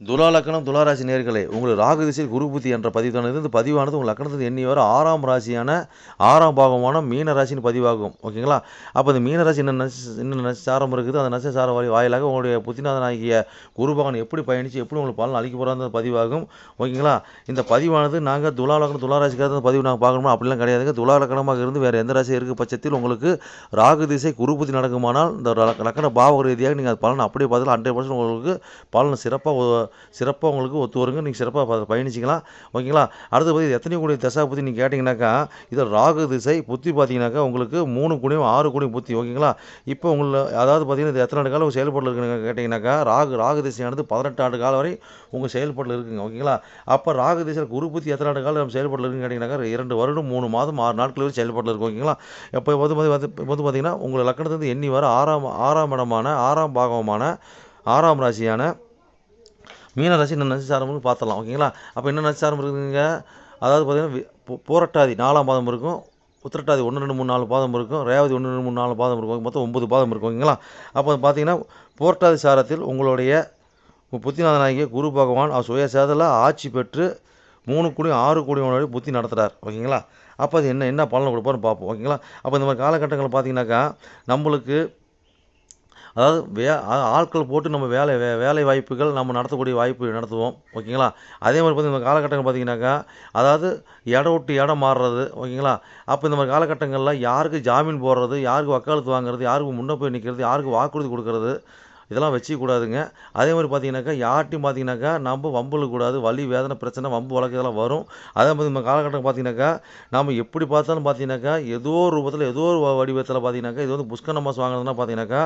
துலா லக்கணம் துளாராசி நேர்களே உங்களுக்கு ராகு திசையில் குரு புத்தி என்ற பதிவானது இந்த பதிவானது உங்கள் லக்கணத்துக்கு எண்ணி வர ஆறாம் ராசியான ஆறாம் பாகமான மீன ராசின்னு பதிவாகும். ஓகேங்களா? அப்போ இந்த மீன ராசி என்ன நட்ச என்ன நட்சசாரம் இருக்குது? அந்த நட்சசார வாய் வாயிலாக உங்களுடைய புத்திநாதன் ஆகிய குரு பகவான் எப்படி பயணித்து எப்படி உங்களுக்கு பலன் அளிக்க போகிறாங்க பதிவாகும். ஓகேங்களா? இந்த பதிவானது நாங்கள் துலா லக்கணம் துளாராசிக்காக பதிவு நாங்கள் பார்க்கணுமா? அப்படிலாம் கிடையாதுங்க. துலா லக்கணமாக இருந்து வேறு எந்த ராசி இருக்க? பட்சத்தில் உங்களுக்கு ராகு திசை குரு புத்தி நடக்குமானால் இந்த லக்கண பாவ ரீதியாக நீங்கள் அது பலன் அப்படியே பார்த்தாலும் ஹண்ட்ரட் பர்சன்ட் உங்களுக்கு பலன் சிறப்பாக சிறப்பாக உங்களுக்கு ஒத்து வருங்க. நீங்கள் சிறப்பாக பயணிச்சிக்கலாம். ஓகேங்களா? அடுத்து பற்றி எத்தனை கோடி தசா பற்றி நீங்கள் கேட்டிங்கனாக்கா இதில் ராகு திசை புத்தி பார்த்தீங்கன்னாக்கா உங்களுக்கு மூணு கோடியும் ஆறு கோடியும் புத்தி. ஓகேங்களா? இப்போ உங்களை அதாவது பார்த்தீங்கன்னா இது எத்தனை ஆண்டு காலம் செயல்பாட்டில் இருக்குன்னு கேட்டிங்கனாக்கா ராகு ராகு திசையானது பதினெட்டு ஆண்டு காலம் வரை உங்கள் செயல்பாட்டில் இருக்குங்க. ஓகேங்களா? அப்போ ராகு திசையில் குரு புத்தி எத்தனை ஆண்டு காலம் நம்ம செயல்பாட்டில் இருக்குன்னு கேட்டிங்கனாக்கா இரண்டு வருடம் மூணு மாதம் ஆறு நாட்கள் வரை செயல்பாட்டில் இருக்கும். ஓகேங்களா? இப்போ வந்து வந்து வந்து பார்த்தீங்கன்னா உங்கள் லக்கணத்துலேருந்து எண்ணி வர ஆறாம் ஆறாம் இடமான ஆறாம் பாகமான ஆறாம் ராசியான மீன ராசி நச்சு நட்சசாரம்னு பார்த்தலாம் ஓகேங்களா? அப்போ என்ன நட்சசாரம் இருக்குதுங்க அதாவது பார்த்திங்கன்னா போரட்டாதி நாலாம் பாதம் இருக்கும் உத்திரட்டாதி ஒன்று ரெண்டு மூணு நாலு பாதம் இருக்கும் ரேவதி ஒன்று ரெண்டு மூணு நாலு பாதம் இருக்கும் மொத்தம் ஒம்பது பாதம் இருக்கும் ஓகேங்களா? அப்போ பார்த்தீங்கன்னா பூரட்டாதி சாரத்தில் உங்களுடைய புத்திநாதனாகிய குரு பகவான் அவர் சுயசேதத்தில் ஆட்சி பெற்று மூணு கோடி ஆறு கோடி வரை புத்தி நடத்துகிறார் ஓகேங்களா? அப்போ அது என்ன என்ன பலன் கொடுப்பாருன்னு பார்ப்போம் ஓகேங்களா? அப்போ இந்த மாதிரி காலகட்டங்களில் பார்த்தீங்கன்னாக்கா நம்மளுக்கு அதாவது வே ஆட்கள் போட்டு நம்ம வேலை வே வேலை வாய்ப்புகள் நம்ம நடத்தக்கூடிய வாய்ப்பு நடத்துவோம். ஓகேங்களா? அதே மாதிரி பார்த்திங்கன்னா இந்த காலகட்டங்கள் பார்த்தீங்கன்னாக்கா அதாவது இடம் விட்டு இடம் மாறுறது ஓகேங்களா? அப்போ இந்த மாதிரி காலகட்டங்களில் யாருக்கு ஜாமீன் போடுறது யாருக்கு வக்காலத்து வாங்குறது யாருக்கு முன்னே போய் நிற்கிறது யாருக்கு வாக்குறுதி கொடுக்கறது இதெல்லாம் வச்சுக்க கூடாதுங்க அதே மாதிரி பார்த்தீங்கன்னாக்கா யார்ட்டையும் பார்த்தீங்கன்னாக்கா நம்ம வம்புல வலி வேதனை பிரச்சனை வம்பு வழக்கு இதெல்லாம் வரும். அதே மாதிரி இந்த காலகட்டம் பார்த்தீங்கன்னாக்கா நம்ம எப்படி பார்த்தாலும் பார்த்தீங்கன்னாக்கா ஏதோ ஒரு ரூபத்தில் ஏதோ ஒரு வடிவத்தில் பார்த்தீங்கன்னாக்கா இது வந்து புஷ்கர நமாஸ் வாங்குறதுனா பார்த்தீங்கன்னாக்கா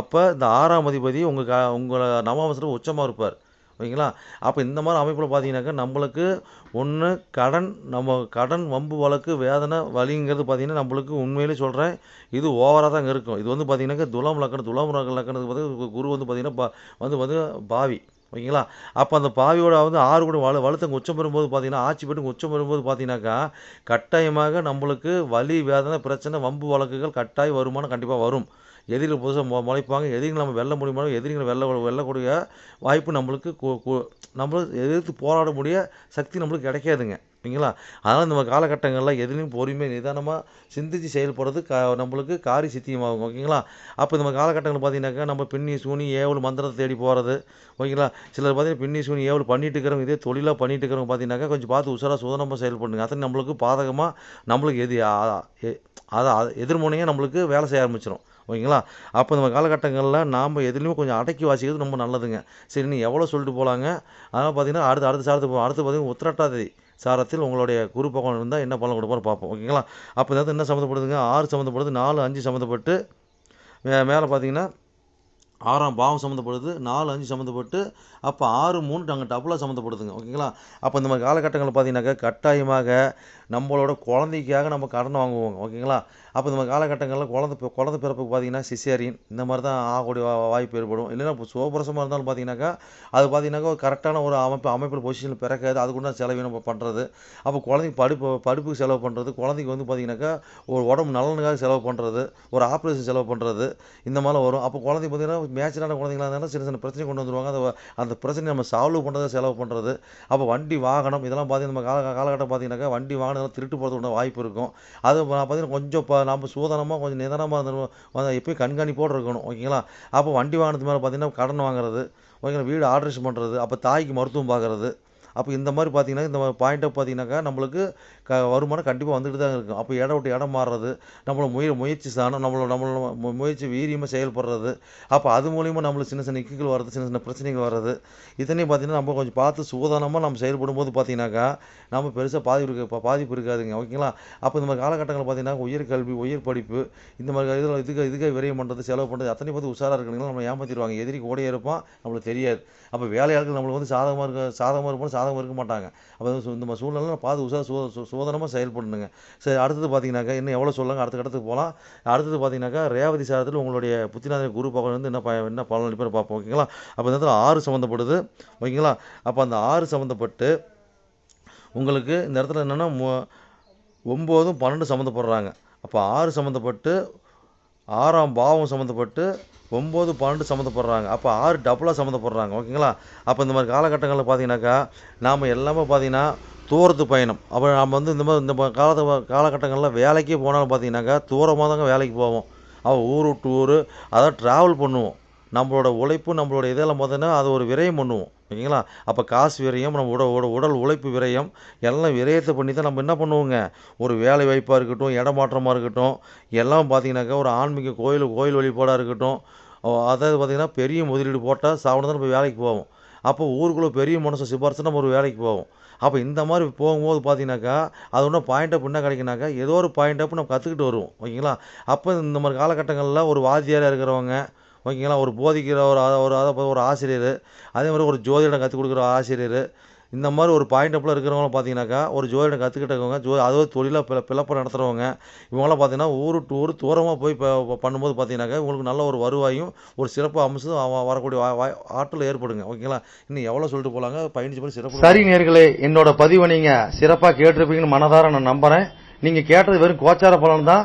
அப்போ இந்த ஆறாம் அதிபதி உங்கள் க உங்களை நமாமசத்தில் உச்சமாக இருப்பார். ஓகேங்களா அப்போ இந்த மாதிரி அமைப்பில் பார்த்தீங்கன்னாக்கா நம்மளுக்கு ஒன்று கடன் நம்ம கடன் வம்பு வழக்கு வேதனை வலிங்கிறது பார்த்தீங்கன்னா நம்மளுக்கு உண்மையிலே சொல்கிறேன் இது ஓவராக தான் இருக்கும். இது வந்து பார்த்தீங்கன்னாக்கா துலாம் லக்கணம் துலாம் லக்கணத்துக்கு பார்த்து குரு வந்து பார்த்தீங்கன்னா பா- வந்து வந்து பாவி ஓகேங்களா அப்போ அந்த பாவியோட வந்து ஆறு கூட வலு வலுத்தங்க உச்சம் பெறும்போது பார்த்தீங்கன்னா ஆட்சி பெற்று உச்சம் பெறும்போது பார்த்தீங்கன்னாக்கா கட்டாயமாக நம்மளுக்கு வலி வேதனை பிரச்சனை வம்பு வழக்குகள் கட்டாய வருமானம் கண்டிப்பாக வரும். எதிரிகள் புதுசாக மு முளைப்பாங்க. எதிரிகள் நம்ம வெல்ல முடியுமா? எதிரிகளை வெல்ல வெல்லக்கூடிய வாய்ப்பு நம்மளுக்கு நம்மளும் எதிர்த்து போராட முடிய சக்தி நம்மளுக்கு கிடைக்காதுங்க. ஓகேங்களா அதனால் இந்த காலகட்டங்களில் எதுலேயும் பொறுமை நிதானமாக சிந்தித்து செயல்படுறது க நம்மளுக்கு காரி சித்தியமாகும். ஓகேங்களா? அப்போ இந்த காலகட்டங்கள் பார்த்தீங்கன்னாக்கா நம்ம பின்னி சூனி ஏவல் மந்திரத்தை தேடி போகிறது ஓகேங்களா? சிலர் பார்த்தீங்கன்னா பின்னி சூனி ஏவல் பண்ணிட்டு இருக்கிறவங்க இதே தொழிலாக பண்ணிட்டு இருக்கிறவங்க பார்த்தீங்கன்னாக்கா கொஞ்சம் பார்த்து உஷாராக சுதனமாக செயல்படுங்க. அத்தனை நம்மளுக்கு பாதகமாக நம்மளுக்கு எது அ- எ- அதான் எதிர்முனையாக நம்மளுக்கு வேலை செய்ய ஆரம்பிச்சிடும் ஓகேங்களா? அப்போ நம்ம காலகட்டங்களில் நாம் எதுலேயுமே கொஞ்சம் அடக்கி வாசிக்கிறது ரொம்ப நல்லதுங்க. சரி நீ எவ்வளோ சொல்லிட்டு போகலாங்க அதனால் பார்த்தீங்கன்னா அடுத்து அடுத்த சாரத்துக்கு அடுத்து பார்த்தீங்கன்னா உத்திரட்டாதி சாரத்தில் உங்களுடைய குரு பகவான் இருந்தால் என்ன பலன் கொடுப்பாரு பார்ப்போம் ஓகேங்களா? அப்போ இந்த என்ன சம்மந்தப்படுதுங்க? ஆறு சம்மந்தப்படுது நாலு அஞ்சு சம்மந்தப்பட்டு மே மேலே பார்த்தீங்கன்னா ஆறாம் பாவம் சம்மந்தப்படுது நாலு அஞ்சு சம்மந்தப்பட்டு அப்போ ஆறு மூணு நாங்கள் டபுளாக சம்மந்தப்படுதுங்க ஓகேங்களா அப்போ இந்த மாதிரி காலகட்டங்களில் பார்த்தீங்கன்னாக்கா கட்டாயமாக நம்மளோட குழந்தைக்காக நம்ம கடன் வாங்குவோங்க ஓகேங்களா அப்போ இந்த மாதிரி காலகட்டங்களில் குழந்தை குழந்தை பிறப்புக்கு பார்த்தீங்கன்னா சிசேரியன் இந்த மாதிரி தான் ஆகக்கூடிய வாய்ப்பு ஏற்படும். இல்லைன்னா இப்போ சுகப்பிரசமாக இருந்தாலும் பார்த்தீங்கன்னாக்கா அது பார்த்தீங்கன்னாக்கா கரெக்டான ஒரு அமைப்பு அமைப்பில் பொசிஷனில் பிறக்காது அதுக்குண்டான செலவு நம்ம பண்ணுறது அப்போ குழந்தைக்கு படிப்பு படிப்புக்கு செலவு பண்ணுறது குழந்தைக்கு வந்து பார்த்தீங்கன்னாக்கா ஒரு உடம்பு நலனுக்காக செலவு பண்ணுறது ஒரு ஆப்ரேஷன் செலவு பண்ணுறது இந்த மாதிரிலாம் வரும். அப்போ குழந்தைக்கு பார்த்தீங்கன்னா மேட்சான குழந்தைங்களா இருந்தாலும் சின்ன சின்ன பிரச்சனை கொண்டு வந்துருவாங்க. அந்த அந்த அந்த பிரச்சனை நம்ம சால்வ் பண்ணுறதை செலவு பண்ணுறது அப்போ வண்டி வாகனம் இதெல்லாம் பார்த்தீங்கன்னா நம்ம கால காலகட்டம் பார்த்தீங்கன்னாக்கா வண்டி வாகனம் திருட்டு போகிறதுக்கு வாய்ப்பு இருக்கும். அது பார்த்தீங்கன்னா கொஞ்சம் இப்போ நம்ம சூதனமாக கொஞ்சம் நிதானமாக இருந்தோம் எப்பயும் கண்காணிப்போடு இருக்கணும். ஓகேங்களா அப்போ வண்டி வாகனத்து மேலே பார்த்தீங்கன்னா கடன் வாங்குறது ஓகேங்களா வீடு ஆல்ட்ரேஷன் பண்ணுறது அப்போ தாய்க்கு மருத்துவம் பார்க்குறது அப்போ இந்த மாதிரி பார்த்தீங்கன்னா இந்த பாயிண்ட்டை பார்த்தீங்கன்னாக்கா நம்மளுக்கு க வருமானம் கண்டிப்பாக வந்துட்டு தான் இருக்கும். அப்போ இடம் விட்டு இடம் மாறுறது நம்மள முய முயற்சி சாணம் நம்மளோட நம்மளோட மு- முயற்சி வீரியமாக செயல்படுறது. அப்போ அது மூலிமா நம்மளுக்கு சின்ன சின்ன இக்குகள் வர்றது சின்ன சின்ன பிரச்சனைகள் வர்றது. இதனையும் பார்த்தீங்கன்னா நம்ம கொஞ்சம் பார்த்து சூதானமாக நம்ம செயல்படும் போது பார்த்தீங்கன்னாக்கா நம்ம பெருசாக பாதிப்பு இருக்க பாதிப்பு இருக்காதுங்க. ஓகேங்களா? அப்போ இந்த மாதிரி காலகட்டங்களில் பார்த்தீங்கன்னா உயர்கல்வி உயர் படிப்பு இந்த மாதிரி இதில் இதுக்கு இதுக்கு விரயம் பண்ணுறது செலவு பண்ணுறது அத்தனை பார்த்து உஷாராக இருக்கணுங்களா நம்ம ஏமாற்றிடுவாங்க எதிரிக்கு ஓடியே இருப்பான் நம்மளுக்கு தெரியாது. அப்போ வேலையாட்கள் நம்மளுக்கு வந்து சாதகமாக இருக்க சாதகமாக இருப்போம் சாதகம் இருக்க மாட்டாங்க. அப்போ இந்த சூழ்நிலை பார்த்து உசா சோ சோதனமாக செயல்படணுங்க. சரி அடுத்தது பார்த்தீங்கன்னாக்கா இன்னும் எவ்வளோ சொல்லுங்க அடுத்த இடத்துக்கு போகலாம் அடுத்தது பார்த்தீங்கன்னாக்கா ரேவதி சாரத்தில் உங்களுடைய புத்திநாத குரு பகவான் வந்து என்ன ப என்ன பலன் அளிப்பார் பார்ப்போம் ஓகேங்களா அப்போ இந்த இடத்துல ஆறு சம்மந்தப்படுது ஓகேங்களா அப்போ அந்த ஆறு சம்மந்தப்பட்டு உங்களுக்கு இந்த இடத்துல என்னென்னா ஒம்போதும் பன்னெண்டு சம்மந்தப்படுறாங்க அப்போ ஆறு சம்மந்தப்பட்டு ஆறாம் பாவம் சம்மந்தப்பட்டு ஒம்பது பன்னெண்டு சம்மந்தப்படுறாங்க. அப்போ ஆறு டபுளாக சம்மந்தப்படுறாங்க. ஓகேங்களா அப்போ இந்த மாதிரி காலகட்டங்களில் பார்த்தீங்கன்னாக்கா நாம் எல்லாமே பார்த்தீங்கன்னா தூரத்து பயணம். அப்போ நாம் வந்து இந்த மாதிரி இந்த காலத்து காலகட்டங்களில் வேலைக்கே போனாலும் பார்த்தீங்கன்னாக்கா தூரமாக தாங்க வேலைக்கு போவோம். அவள் ஊர் விட்டு ஊர் அதான் ட்ராவல் பண்ணுவோம். நம்மளோட உழைப்பு நம்மளோட இதெல்லாம் பார்த்தீங்கன்னா அது ஒரு விரயம் பண்ணுவோம். ஓகேங்களா? அப்போ காசு விரயம் நம்ம உட உட- உடல் உழைப்பு விரயம் எல்லாம் விரயத்தை பண்ணி தான் நம்ம என்ன பண்ணுவோங்க? ஒரு வேலை வாய்ப்பாக இருக்கட்டும் இடமாற்றமாக இருக்கட்டும் எல்லாம் பார்த்தீங்கன்னாக்கா ஒரு ஆன்மீக கோயில் கோயில் வழிபாடாக இருக்கட்டும் அதாவது பார்த்திங்கன்னா பெரிய முதலீடு போட்டால் சாப்பிட தான் நம்ம வேலைக்கு போவோம். அப்போ ஊருக்குள்ளே பெரிய மனுஷன் சிபாரிசு நம்ம ஒரு வேலைக்கு போவோம். அப்போ இந்த மாதிரி போகும்போது பார்த்தீங்கன்னாக்கா அது ஒன்றும் பாயிண்ட் அப் என்ன கிடைக்குனாக்கா ஏதோ ஒரு பாயிண்ட் அப் நம்ம கற்றுக்கிட்டு வருவோம். ஓகேங்களா? அப்போ இந்த மாதிரி காலகட்டங்களில் ஒரு வாத்தியாராக இருக்கிறவங்க ஓகேங்களா? ஒரு போதிக்கிற ஒரு ஒரு அதை ஒரு ஆசிரியர் அதே மாதிரி ஒரு ஜோதிடம் கற்றுக் கொடுக்குற ஆசிரியர் இந்த மாதிரி ஒரு பாயிண்ட் அப்பில் இருக்கிறவங்களும் பார்த்தீங்கன்னாக்கா ஒரு ஜோதிடம் கற்றுக்கிட்டவங்க ஜோ அதாவது தொழிலாக பிள பிளப்ப நடத்துகிறவங்க இவங்களாம் பார்த்தீங்கன்னா ஊரு டு ஊர் தூரமாக போய் இப்போ பண்ணும்போது பார்த்தீங்கன்னாக்கா இவங்களுக்கு நல்ல ஒரு வருவாயும் ஒரு சிறப்பு அம்சம் வரக்கூடிய வா- ஆற்றல் ஏற்படுங்க. ஓகேங்களா? இன்னும் எவ்வளோ சொல்லிட்டு போகலாங்க பதினஞ்சு போய் சிறப்பு சரி நேர்களே என்னோட பதிவை நீங்கள் சிறப்பாக கேட்டிருப்பீங்கன்னு மனதார நான் நம்புகிறேன் நீங்கள் கேட்டது வெறும் கோச்சார பலன் தான்.